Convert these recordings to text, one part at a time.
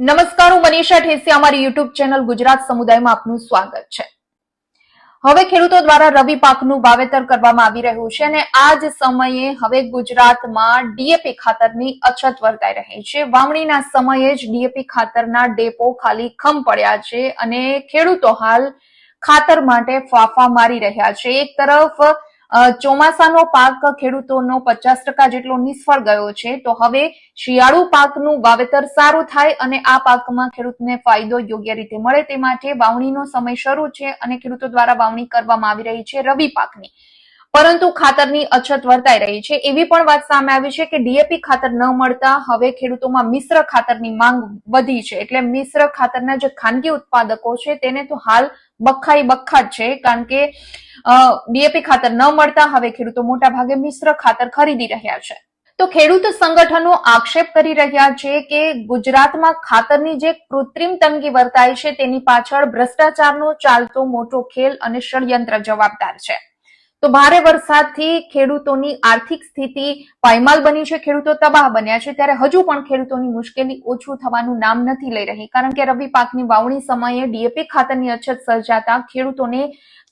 નમસ્કાર, હું મનીષા ઠેસી અમારી યુટ્યુબ ચેનલ ગુજરાત સમુદાયમાં આપનું સ્વાગત છે. હવે ખેડૂતો દ્વારા રવિ પાકનું વાવેતર કરવામાં આવી રહ્યું છે અને આ જ સમયે હવે ગુજરાતમાં ડીએપી ખાતરની અછત વર્તાઈ રહી છે. વાવણીના સમયે જ ડીએપી ખાતરના ડેપો ખાલી ખમ પડ્યા છે અને ખેડૂતો હાલ ખાતર માટે ફાફા મારી રહ્યા છે. એક તરફ ચોમાસાનો પાક ખેડૂતોનો પચાસ ટકા જેટલો નિષ્ફળ ગયો છે, તો હવે શિયાળુ પાકનું વાવેતર સારું થાય અને આ પાકમાં ખેડૂતને ફાયદો યોગ્ય રીતે મળે તે માટે વાવણીનો સમય શરૂ છે અને ખેડૂતો દ્વારા વાવણી કરવામાં આવી રહી છે રવિ પાકની. પરંતુ ખાતરની અછત વર્તાઈ રહી છે. એવી પણ વાત સામે આવી છે કે ડીએપી ખાતર ન મળતા હવે ખેડૂતોમાં મિશ્ર ખાતરની માંગ વધી છે. એટલે મિશ્ર ખાતરના જે ખાનગી ઉત્પાદકો છે, તેને તો હાલ બખાઈ બખા જ છે, કારણ કે ડીએપી ખાતર ન મળતા હવે ખેડૂતો મોટા ભાગે મિશ્ર ખાતર ખરીદી રહ્યા છે. તો ખેડૂત સંગઠનો આક્ષેપ કરી રહ્યા છે કે ગુજરાતમાં ખાતરની જે કૃત્રિમ તંગી વર્તાય છે તેની પાછળ ભ્રષ્ટાચારનો ચાલતો મોટો ખેલ અને ષડયંત્ર જવાબદાર છે. તો ભારે વરસાદથી ખેડૂતોની આર્થિક સ્થિતિ પાયમાલ બની છે. ખેડૂતો તબાહ બન્યા છે ત્યારે હજુ પણ ખેડૂતોની મુશ્કેલી ઓછું થવાનું નામ નથી લઈ રહી. કારણ કે રવિ પાકની વાવણી સમયે ડીએપી ખાતરની અછત સર્જાતા ખેડૂતોને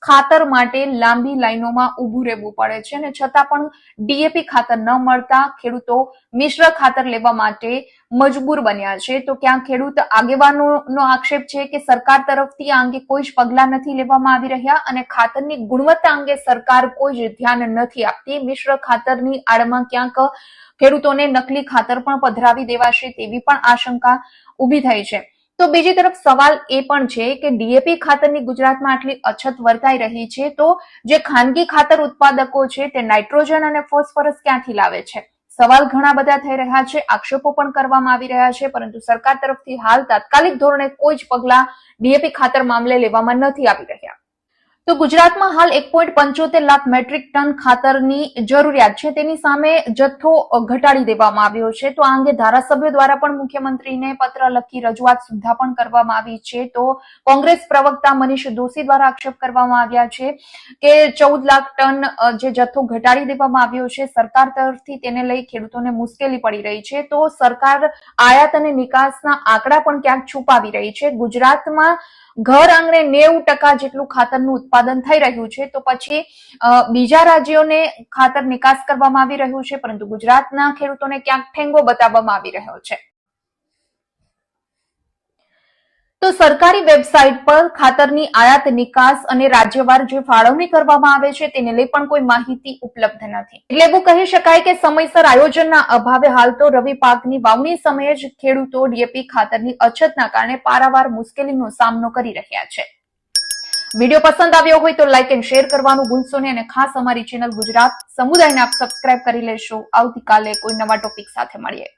ખાતર માટે લાંબી લાઈનોમાં ઊભું રહેવું પડે છે અને છતાં પણ ડીએપી ખાતર ન મળતા ખેડૂતો મિશ્ર ખાતર લેવા માટે મજબૂર બન્યા છે. તો ક્યાં ખેડૂત આગેવાનોનો આક્ષેપ છે કે સરકાર તરફથી આ અંગે કોઈ જ પગલાં નથી લેવામાં આવી રહ્યા અને ખાતરની ગુણવત્તા અંગે સરકાર કોઈ જ ધ્યાન નથી આપતી. મિશ્ર ખાતરની આડમાં ક્યાંક ખેડૂતોને નકલી ખાતર પણ પધરાવી દેવાશે તેવી પણ આશંકા ઊભી થઈ છે. તો બીજી તરફ સવાલ એ પણ છે કે ડીએપી ખાતરની ગુજરાતમાં આટલી અછત વર્તાઈ રહી છે તો જે ખાનગી ખાતર ઉત્પાદકો છે તે નાઇટ્રોજન અને ફોસ્ફરસ ક્યાંથી લાવે છે? સવાલ ઘણા બધા થઈ રહ્યા છે, આક્ષેપો પણ કરવામાં આવી રહ્યા છે, પરંતુ સરકાર તરફથી હાલ તાત્કાલિક ધોરણે કોઈ જ પગલા ડીએપી ખાતર મામલે લેવામાં નથી આવી રહ્યા. તો ગુજરાતમાં હાલ એક પોઈન્ટ પંચોતેર લાખ મેટ્રિક ટન ખાતરની જરૂરિયાત છે. તેની સામે જથ્થો ઘટાડી દેવામાં આવ્યો છે. તો આ અંગે ધારાસભ્યો દ્વારા પણ મુખ્યમંત્રીને પત્ર લખી રજૂઆત સુદ્ધા પણ કરવામાં આવી છે. તો કોંગ્રેસ પ્રવક્તા મનીષ દોશી દ્વારા આક્ષેપ કરવામાં આવ્યા છે કે ચૌદ લાખ ટન જે જથ્થો ઘટાડી દેવામાં આવ્યો છે, સરકાર તરફથી તેને લઈ ખેડૂતોને મુશ્કેલી પડી રહી છે. તો સરકાર આયાત અને નિકાસના આંકડા પણ ક્યાંક છુપાવી રહી છે. ગુજરાતમાં ઘર આંગણે નેવું ટકા જેટલું ખાતરનું ઉત્પાદન થઈ રહ્યું છે, તો પછી બીજા રાજ્યોને ખાતર નિકાસ કરવામાં આવી રહ્યું છે, પરંતુ ગુજરાતના ખેડૂતોને ક્યાંક ઠેંગો બતાવવામાં આવી રહ્યો છે. તો સરકારી વેબસાઇટ પર ખાતરની આયાત નિકાસ અને રાજ્યવાર જે ફાળવણી કરવામાં આવે છે, તેને લઈ પણ કોઈ માહિતી ઉપલબ્ધ નથી. એટલે એવું કહી શકાય કે સમયસર આયોજનના અભાવે હાલ તો રવિ પાકની વાવણી સમયે જ ખેડૂતો ડીએપી ખાતરની અછતના કારણે પારાવાર મુશ્કેલીનો સામનો કરી રહ્યા છે. વીડિયો પસંદ આવ્યો હોય તો લાઇક એન્ડ શેર કરવાનું ભૂલશો નહીં અને ખાસ અમારી ચેનલ ગુજરાત સમુદાયને આપ સબસ્ક્રાઇબ કરી લેશો. આવતીકાલે કોઈ નવા ટોપિક સાથે મળીએ.